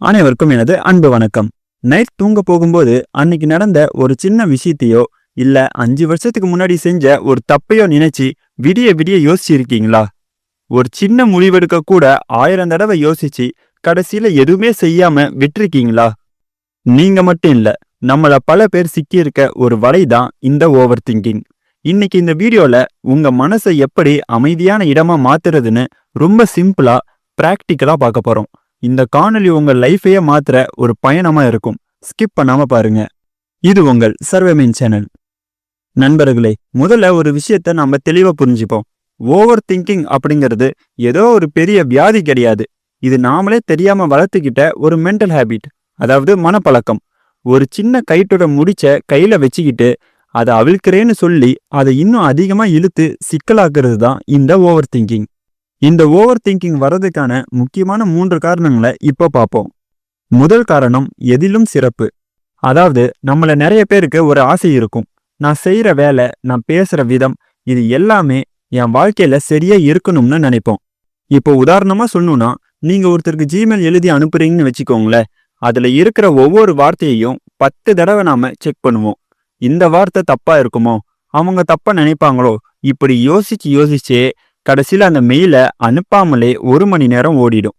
அனைவருக்கும் எனது அன்பு வணக்கம். நைட் தூங்க போகும்போது அன்னைக்கு நடந்த ஒரு சின்ன விஷயத்தையோ இல்ல அஞ்சு வருஷத்துக்கு முன்னாடி செஞ்ச ஒரு தப்பையோ நினைச்சு விடிய விடிய யோசிச்சிருக்கீங்களா? ஒரு சின்ன முடிவெடுக்க கூட ஆயிரம் தடவை யோசிச்சு கடைசியில எதுவுமே செய்யாம விட்டிருக்கீங்களா? நீங்க மட்டும் இல்ல நம்மள பல பேர் சிக்கியிருக்க ஒரு வலை தான் இந்த ஓவர் திங்கிங். இன்னைக்கு இந்த வீடியோல உங்க மனசை எப்படி அமைதியான இடமா மாத்துறதுன்னு ரொம்ப சிம்பிளா பிராக்டிக்கலா பார்க்க போறோம். இந்த காணொலி உங்க லைஃபையே மாத்துற ஒரு பயணமா இருக்கும். ஸ்கிப் பண்ணாம பாருங்க. இது உங்கள் சர்வமீன் சேனல். நண்பர்களே முதல்ல ஒரு விஷயத்த நம்ம தெளிவா புரிஞ்சுப்போம். ஓவர் திங்கிங் அப்படிங்கிறது ஏதோ ஒரு பெரிய வியாதி கிடையாது. இது நாமளே தெரியாம வளர்த்துக்கிட்ட ஒரு மென்டல் ஹேபிட் அதாவது மனப்பழக்கம். ஒரு சின்ன கைட்டோட முடிச்ச கையில வச்சுக்கிட்டு அதை அவிழ்க்கிறேன்னு சொல்லி அதை இன்னும் அதிகமா இழுத்து சிக்கலாக்குறது தான் இந்த ஓவர் திங்கிங். இந்த ஓவர் திங்கிங் வர்றதுக்கான முக்கியமான மூன்று காரணங்களை இப்போ பார்ப்போம். முதல் காரணம் எதிலும் சிறப்பு. அதாவது நம்மள நிறைய பேருக்கு ஒரு ஆசை இருக்கும். நான் செய்கிற வேலை நான் பேசுகிற விதம் இது எல்லாமே என் வாழ்க்கையில் சரியாக இருக்கணும்னு நினைப்போம். இப்போ உதாரணமாக சொல்லணும்னா நீங்கள் ஒருத்தருக்கு ஜிமெயில் எழுதி அனுப்புறீங்கன்னு வச்சுக்கோங்களேன். அதில் இருக்கிற ஒவ்வொரு வார்த்தையையும் பத்து தடவை நாம செக் பண்ணுவோம். இந்த வார்த்தை தப்பாக இருக்குமோ? அவங்க தப்பாக நினைப்பாங்களோ? இப்படி யோசிச்சு யோசிச்சே கடைசியில அந்த மெயிலை அனுப்பாமலே ஒரு மணி நேரம் ஓடிடும்.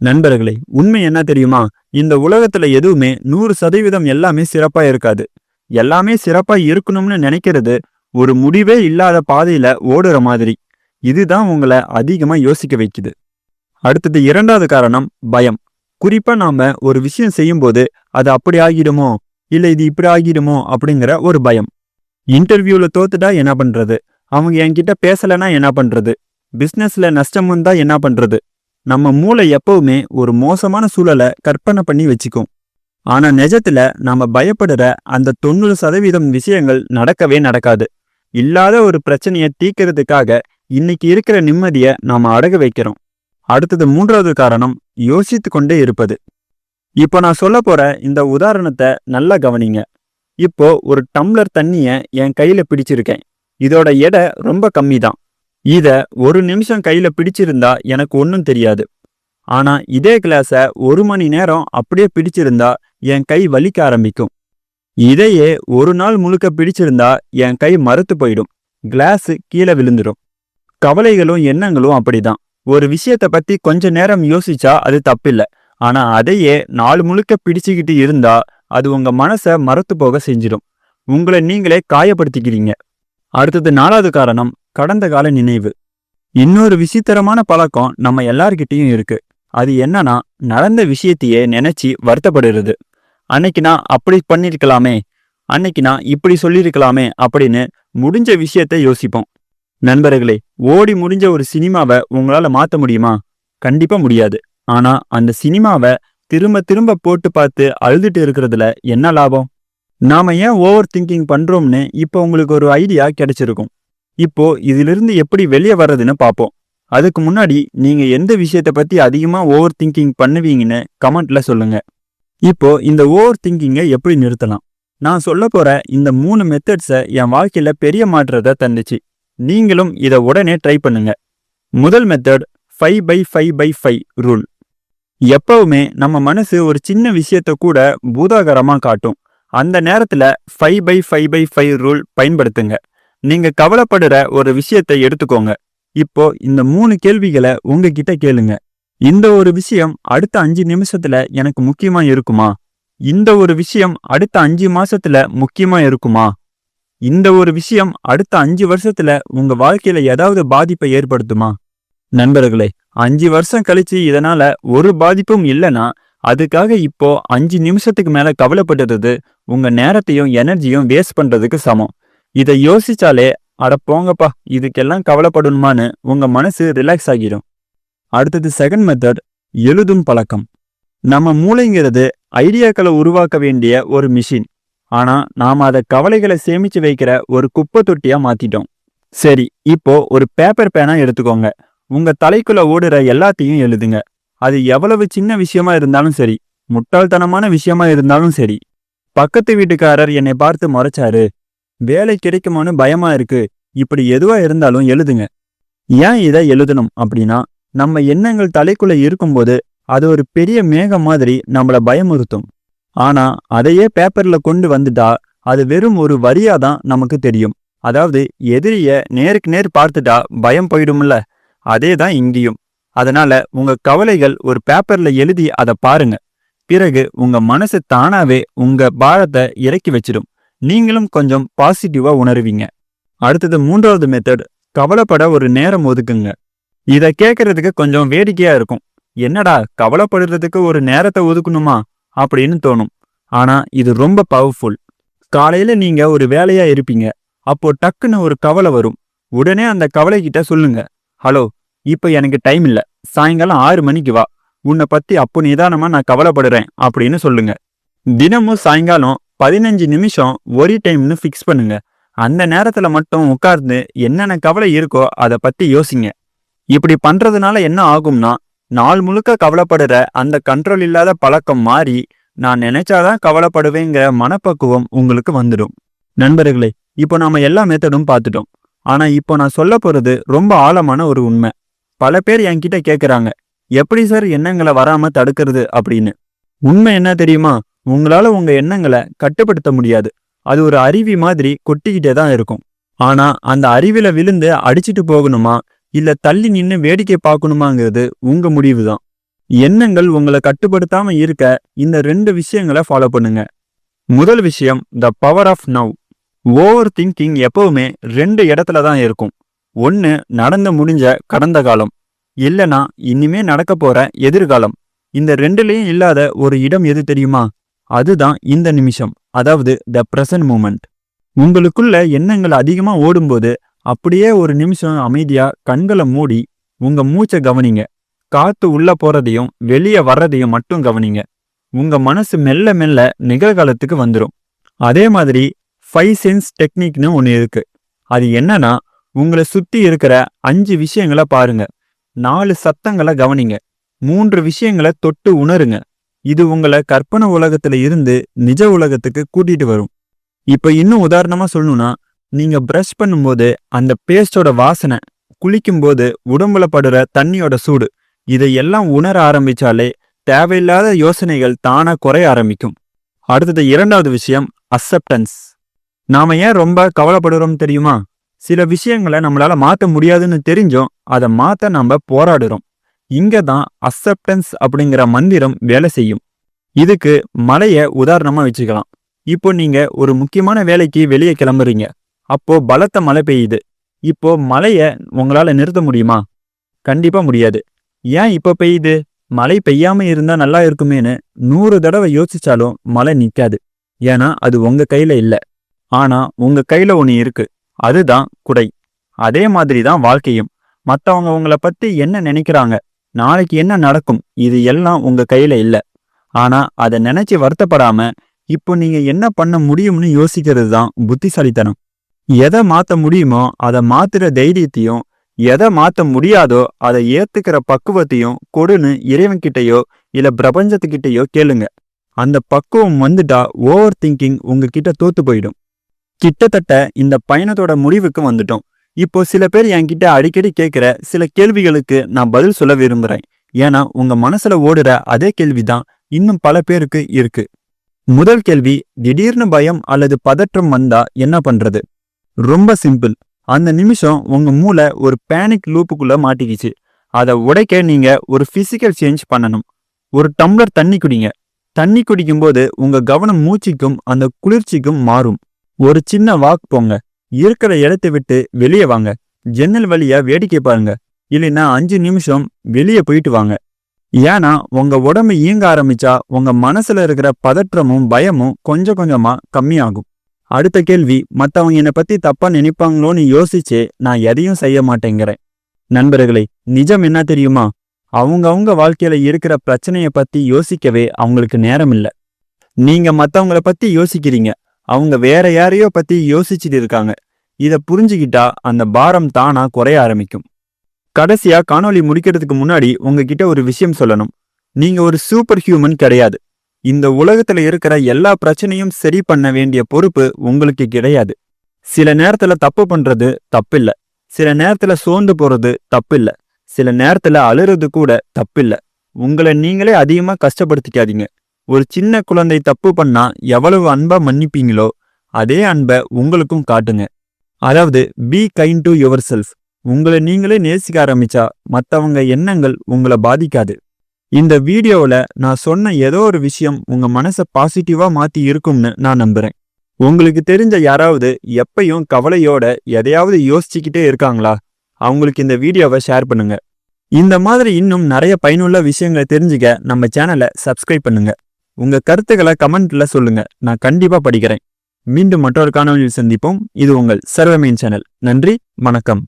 நண்பர்களே உண்மை என்ன தெரியுமா? இந்த உலகத்துல எதுவுமே நூறு சதவீதம் எல்லாமே சிறப்பா இருக்காது. எல்லாமே சிறப்பா இருக்கணும்னு நினைக்கிறது ஒரு முடிவே இல்லாத பாதையில ஓடுற மாதிரி. இதுதான் உங்களை அதிகமா யோசிக்க வைக்குது. அடுத்தது இரண்டாவது காரணம் பயம். குறிப்பா நாம ஒரு விஷயம் செய்யும்போது அது அப்படி ஆகிடுமோ? இல்ல இது இப்படி ஆகிடுமோ? அப்படிங்கிற ஒரு பயம். இன்டர்வியூல தோத்துட்டா என்ன பண்றது? அவங்க என்கிட்ட பேசலைன்னா என்ன பண்றது? பிஸ்னஸில் நஷ்டம் வந்தால் என்ன பண்ணுறது நம்ம மூளை எப்பவுமே ஒரு மோசமான சூழலை கற்பனை பண்ணி வச்சுக்கும். ஆனா நிஜத்துல நாம பயப்படுற அந்த தொண்ணூறு சதவீதம் விஷயங்கள் நடக்கவே நடக்காது. இல்லாத ஒரு பிரச்சனையை தீக்கிறதுக்காக இன்னைக்கு இருக்கிற நிம்மதியை நாம அடகு வைக்கிறோம். அடுத்தது மூன்றாவது காரணம் யோசித்து கொண்டே இருப்பது. இப்போ நான் சொல்ல போற இந்த உதாரணத்தை நல்லா கவனிங்க. இப்போ ஒரு டம்ளர் தண்ணியை என் கையில பிடிச்சிருக்கேன். இதோட எடை ரொம்ப கம்மி தான் இத ஒரு நிமிஷம் கையில பிடிச்சிருந்தா எனக்கு ஒன்றும் தெரியாது. ஆனா இதே கிளாஸை ஒரு மணி நேரம் அப்படியே பிடிச்சிருந்தா என் கை வலிக்க ஆரம்பிக்கும். இதையே ஒரு நாள் முழுக்க பிடிச்சிருந்தா என் கை மறுத்து போயிடும். கிளாஸு கீழே விழுந்துடும் கவலைகளும் எண்ணங்களும் அப்படிதான். ஒரு விஷயத்தை பத்தி கொஞ்ச நேரம் யோசிச்சா அது தப்பில்ல. ஆனா அதையே நாள் முழுக்க பிடிச்சுக்கிட்டு இருந்தா அது உங்க மனசை மறத்து போக செஞ்சிடும். உங்களை நீங்களே காயப்படுத்திக்கிறீங்க. அடுத்தது நாலாவது காரணம் கடந்த கால நினைவு. இன்னொரு விசித்திரமான பழக்கம் நம்ம எல்லார்கிட்டையும் இருக்கு. அது என்னன்னா நடந்த விஷயத்தையே நினைச்சு வருத்தப்படுறது. அன்னைக்கு நான் அப்படி பண்ணிருக்கலாமே அன்னைக்கு நான் இப்படி சொல்லியிருக்கலாமே அப்படின்னு முடிஞ்ச விஷயத்தை யோசிப்போம். நண்பர்களே ஓடி முடிஞ்ச ஒரு சினிமாவை உங்களால மாத்த முடியுமா? கண்டிப்பா முடியாது. ஆனா அந்த சினிமாவை திரும்ப திரும்ப போட்டு பார்த்து அழுதுட்டு இருக்கிறதுல என்ன லாபம்? நாம ஏன் ஓவர் திங்கிங் பண்றோம்னு இப்போ உங்களுக்கு ஒரு ஐடியா கிடைச்சிருக்கும். இப்போ இதிலிருந்து எப்படி வெளியே வர்றதுன்னு பார்ப்போம் அதுக்கு முன்னாடி நீங்க எந்த விஷயத்த பத்தி அதிகமா ஓவர் திங்கிங் பண்ணுவீங்கன்னு கமெண்ட்ல சொல்லுங்க. இப்போ இந்த ஓவர் திங்கிங்கை எப்படி நிறுத்தலாம்? நான் சொல்ல போற இந்த மூணு மெத்தட்ஸை என் வாழ்க்கையில பெரிய மாற்றத்தை தந்துச்சு. நீங்களும் இதை உடனே ட்ரை பண்ணுங்க. முதல் method five by five by five rule எப்பவுமே நம்ம மனசு ஒரு சின்ன விஷயத்த கூட பூதாகரமாக காட்டும். அந்த நேரத்தில் five by five by five rule பயன்படுத்துங்க. நீங்க கவலைப்படுற ஒரு விஷயத்தை எடுத்துக்கோங்க. இப்போ இந்த மூணு கேள்விகளை உங்ககிட்ட கேளுங்க. இந்த ஒரு விஷயம் அடுத்த அஞ்சு நிமிஷத்துல எனக்கு முக்கியமா இருக்குமா? இந்த ஒரு விஷயம் அடுத்த அஞ்சு மாசத்துல முக்கியமா இருக்குமா? இந்த ஒரு விஷயம் அடுத்த அஞ்சு வருஷத்துல உங்க வாழ்க்கையில ஏதாவது பாதிப்பை ஏற்படுத்துமா? நண்பர்களே அஞ்சு வருஷம் கழிச்சு இதனால ஒரு பாதிப்பும் இல்லைன்னா அதுக்காக இப்போ அஞ்சு நிமிஷத்துக்கு மேல கவலைப்படுறது உங்க நேரத்தையும் எனர்ஜியும் வேஸ்ட் பண்றதுக்கு சமம். இதை யோசிச்சாலே அட போங்கப்பா இதுக்கெல்லாம் கவலைப்படணுமான்னு உங்க மனசு ரிலாக்ஸ் ஆகிடும் அடுத்தது செகண்ட் மெத்தட் எழுதும் பழக்கம். நம்ம மூளைங்கிறது ஐடியாக்களை உருவாக்க வேண்டிய ஒரு மிஷின் ஆனா நாம அதை கவலைகளை சேமிச்சு வைக்கிற ஒரு குப்பை தொட்டியா மாத்திட்டோம். சரி இப்போ ஒரு பேப்பர் பேனா எடுத்துக்கோங்க. உங்க தலைக்குள்ள ஓடுற எல்லாத்தையும் எழுதுங்க. அது எவ்வளவு சின்ன விஷயமா இருந்தாலும் சரி முட்டாள்தனமான விஷயமா இருந்தாலும் சரி. பக்கத்து வீட்டுக்காரர் என்னை பார்த்து முறைச்சாரு வேலை கிடைக்குமான்னு பயமா இருக்கு. இப்படி எதுவா இருந்தாலும் எழுதுங்க. ஏன் இதை எழுதணும் அப்படின்னா நம்ம எண்ணங்கள் தலைக்குள்ள இருக்கும்போது அது ஒரு பெரிய மேகம் மாதிரி நம்மள பயமுறுத்தும். ஆனா அதையே பேப்பர்ல கொண்டு வந்துட்டா அது வெறும் ஒரு வரியா தான் நமக்கு தெரியும். அதாவது எதிரிய நேருக்கு நேர் பார்த்துட்டா பயம் போயிடும்ல. அதே தான் இங்கேயும். அதனால உங்க கவலைகள் ஒரு பேப்பர்ல எழுதி அதை பாருங்க. பிறகு உங்க மனசு தானாவே உங்க பாரத்தை இறக்கி வச்சிடும். நீங்களும் கொஞ்சம் பாசிட்டிவா உணருவீங்க. அடுத்தது மூன்றாவது மெத்தட் கவலைப்பட ஒரு நேரம் ஒதுக்குங்க. இத கேட்கறதுக்கு கொஞ்சம் வேடிக்கையா இருக்கும். என்னடா கவலைப்படுறதுக்கு ஒரு நேரத்தை ஒதுக்கணுமா? அப்படின்னு தோணும். ஆனா இது ரொம்ப பவர்ஃபுல் காலையில நீங்க ஒரு வேலையா இருப்பீங்க. அப்போ டக்குன்னு ஒரு கவலை வரும். உடனே அந்த கவலை கிட்ட சொல்லுங்க. ஹலோ இப்ப எனக்கு டைம் இல்ல. சாயங்காலம் ஆறு மணிக்கு வா. உன்னை பத்தி அப்போ நிதானமா நான் கவலைப்படுறேன். அப்படின்னு சொல்லுங்க. தினமும் சாயங்காலம் பதினஞ்சு நிமிஷம் ஒரு டைம்னு ஃபிக்ஸ் பண்ணுங்க. அந்த நேரத்தில் மட்டும் உட்கார்ந்து என்னென்ன கவலை இருக்கோ அதை பற்றி யோசிங்க. இப்படி பண்ணுறதுனால என்ன ஆகும்னா நாள் முழுக்க கவலைப்படுற அந்த கண்ட்ரோல் இல்லாத பழக்கம் மாறி நான் நினைச்சாதான் கவலைப்படுவேங்கிற மனப்பக்குவம் உங்களுக்கு வந்துடும். நண்பர்களே இப்போ நாம எல்லா மெத்தடும் பார்த்துட்டோம். ஆனா இப்போ நான் சொல்ல போறது ரொம்ப ஆழமான ஒரு உண்மை. பல பேர் என்கிட்ட கேட்குறாங்க எப்படி சார் எண்ணங்களை வராம தடுக்கிறது? அப்படின்னு. உண்மை என்ன தெரியுமா? உங்களால உங்க எண்ணங்களை கட்டுப்படுத்த முடியாது. அது ஒரு அருவி மாதிரி கொட்டிக்கிட்டே தான் இருக்கும். ஆனா அந்த அருவில விழுந்து அடிச்சிட்டு போகணுமா? இல்ல தள்ளி நின்னு வேடிக்கை பார்க்கணுமாங்கிறது உங்க முடிவு தான் எண்ணங்கள் உங்களை கட்டுப்படுத்தாம இருக்க இந்த ரெண்டு விஷயங்களை ஃபாலோ பண்ணுங்க. முதல் விஷயம் the power of now overthinking எப்பவுமே ரெண்டு இடத்துல தான் இருக்கும். ஒன்னு நடந்து முடிஞ்ச கடந்த காலம். இல்லனா இனிமே நடக்க போற எதிர்காலம். இந்த ரெண்டுலயும் இல்லாத ஒரு இடம் எது தெரியுமா? அதுதான் இந்த நிமிஷம் அதாவது த பிரசன்ட் மூமெண்ட் உங்களுக்குள்ள எண்ணங்கள் அதிகமா ஓடும்போது அப்படியே ஒரு நிமிஷம் அமைதியா கண்களை மூடி உங்க மூச்சை கவனிங்க. காத்து உள்ள போறதையும் வெளியே வர்றதையும் மட்டும் கவனிங்க. உங்க மனசு மெல்ல மெல்ல நிகழ்காலத்துக்கு வந்துடும் அதே மாதிரி ஃபைவ் சென்ஸ் டெக்னிக்னு ஒன்று இருக்கு. அது என்னன்னா உங்களை சுத்தி இருக்கிற அஞ்சு விஷயங்களை பாருங்க. நாலு சத்தங்களை கவனிங்க. மூன்று விஷயங்களை தொட்டு உணருங்க. இது உங்களை கற்பனை உலகத்துல இருந்து நிஜ உலகத்துக்கு கூட்டிட்டு வரும். இப்ப இன்னும் உதாரணமா சொல்லணும்னா நீங்க பிரஷ் பண்ணும்போது அந்த பேஸ்டோட வாசனை குளிக்கும்போது உடம்புல படுற தண்ணியோட சூடு இதையெல்லாம் உணர ஆரம்பிச்சாலே தேவையில்லாத யோசனைகள் தானா குறைய ஆரம்பிக்கும். அடுத்தது இரண்டாவது விஷயம் அக்செப்டன்ஸ் நாம ஏன் ரொம்ப கவலைப்படுறோம் தெரியுமா? சில விஷயங்களை நம்மளால மாத்த முடியாதுன்னு தெரிஞ்சும் அதை மாத்த நாம போராடுறோம். இங்க தான் அக்செப்டன்ஸ் அப்படிங்கிற மந்திரம் வேலை செய்யும். இதுக்கு மலையை உதாரணமா வச்சுக்கலாம். இப்போ நீங்க ஒரு முக்கியமான வேலைக்கு வெளியே கிளம்புறீங்க. அப்போ பலத்த மழை பெய்யுது. இப்போ மழையை உங்களால நிறுத்த முடியுமா? கண்டிப்பா முடியாது. ஏன் இப்ப பெய்யுது? மழை பெய்யாம இருந்தா நல்லா இருக்குமேன்னு நூறு தடவை யோசிச்சாலும் மழை நிற்காது ஏன்னா அது உங்க கையில இல்லை. ஆனா உங்க கையில ஒன்று இருக்கு. அதுதான் குடை. அதே மாதிரி தான் வாழ்க்கையும். மற்றவங்க உங்களை பத்தி என்ன நினைக்கிறாங்க? நாளைக்கு என்ன நடக்கும்? இது எல்லாம் உங்க கையில இல்ல. ஆனா அதை நினைச்சு வருத்தப்படாம இப்போ நீங்க என்ன பண்ண முடியும்னு யோசிக்கிறது தான் புத்திசாலித்தனம். எதை மாத்த முடியுமோ அதை மாத்துற தைரியத்தையும் எதை மாத்த முடியாதோ அதை ஏத்துக்கிற பக்குவத்தையும் கொடுன்னு இறைவன்கிட்டயோ இல்ல பிரபஞ்சத்துக்கிட்டயோ கேளுங்க. அந்த பக்குவம் வந்துட்டா ஓவர் திங்கிங் உங்ககிட்ட தோத்து போயிடும். கிட்டத்தட்ட இந்த பயணத்தோட முடிவுக்கு வந்துட்டோம். இப்போ சில பேர் என்கிட்ட அடிக்கடி கேட்குற சில கேள்விகளுக்கு நான் பதில் சொல்ல விரும்புறேன். ஏன்னா உங்க மனசுல ஓடுற அதே கேள்விதான் இன்னும் பல பேருக்கு இருக்கு. முதல் கேள்வி திடீர்னு பயம் அல்லது பதற்றம் வந்தா என்ன பண்றது? ரொம்ப சிம்பிள். அந்த நிமிஷம் உங்க மூளை ஒரு பேனிக் லூப்புக்குள்ள மாட்டிக்கிச்சு. அதை உடைக்க நீங்க ஒரு பிசிக்கல் சேஞ்ச் பண்ணணும். ஒரு டம்ளர் தண்ணி குடிங்க. தண்ணி குடிக்கும்போது உங்க கவனம் மூச்சுக்கும் அந்த குளிர்ச்சிக்கும் மாறும். ஒரு சின்ன வாக் போங்க. இருக்கிற இடத்தை விட்டு வெளியே வாங்க. ஜன்னல் வழியா வேடிக்கை பாருங்க. இல்லைன்னா அஞ்சு நிமிஷம் வெளியே போயிட்டு வாங்க. ஏன்னா உங்க உடம்பு இயங்க ஆரம்பிச்சா உங்க மனசுல இருக்கிற பதற்றமும் பயமும் கொஞ்சம் கொஞ்சமா கம்மியாகும். அடுத்த கேள்வி மத்தவங்க என்னை பத்தி தப்பா நினைப்பாங்களோன்னு யோசிச்சு நான் எதையும் செய்ய மாட்டேங்கிறேன். நண்பர்களே நிஜம் என்ன தெரியுமா? அவங்கவுங்க வாழ்க்கையில இருக்கிற பிரச்சனைய பத்தி யோசிக்கவே அவங்களுக்கு நேரம் இல்ல நீங்க மத்தவங்கள பத்தி யோசிக்கிறீங்க. அவங்க வேற யாரையோ பத்தி யோசிச்சுட்டு இருக்காங்க. இத புரிஞ்சுக்கிட்டா அந்த பாரம் தானா குறைய ஆரம்பிக்கும். கடைசியா காணொளி முடிக்கிறதுக்கு முன்னாடி உங்ககிட்ட ஒரு விஷயம் சொல்லணும். நீங்க ஒரு சூப்பர் ஹியூமன் கிடையாது. இந்த உலகத்துல இருக்கிற எல்லா பிரச்சனையும் சரி பண்ண வேண்டிய பொறுப்பு உங்களுக்கு கிடையாது. சில நேரத்துல தப்பு பண்றது தப்பில்ல. சில நேரத்துல சோர்ந்து போறது தப்பில்ல. சில நேரத்துல அழுறது கூட தப்பில்ல. உங்களை நீங்களே அதிகமா கஷ்டப்படுத்திக்காதீங்க. ஒரு சின்ன குழந்தை தப்பு பண்ணா எவ்வளவு அன்பா மன்னிப்பீங்களோ அதே அன்பை உங்களுக்கும் காட்டுங்க. அதாவது be kind to yourself உங்களை நீங்களே நேசிக்க ஆரம்பிச்சா மத்தவங்க எண்ணங்கள் உங்களை பாதிக்காது. இந்த வீடியோவில் நான் சொன்ன ஏதோ ஒரு விஷயம் உங்க மனசை பாசிட்டிவா மாத்தி இருக்கும்னு நான் நம்புறேன். உங்களுக்கு தெரிஞ்ச யாராவது எப்பயும் கவலையோட எதையாவது யோசிச்சுக்கிட்டே இருக்காங்களா? அவங்களுக்கு இந்த வீடியோவை ஷேர் பண்ணுங்க. இந்த மாதிரி இன்னும் நிறைய பயனுள்ள விஷயங்களை தெரிஞ்சுக்க நம்ம சேனலை சப்ஸ்கிரைப் பண்ணுங்க. உங்க கருத்துக்களை கமெண்ட்ல சொல்லுங்க. நான் கண்டிப்பா படிக்கிறேன். மீண்டும் மற்றொரு காணொலியில் சந்திப்போம். இது உங்கள் சர்வமேன் சேனல். நன்றி வணக்கம்.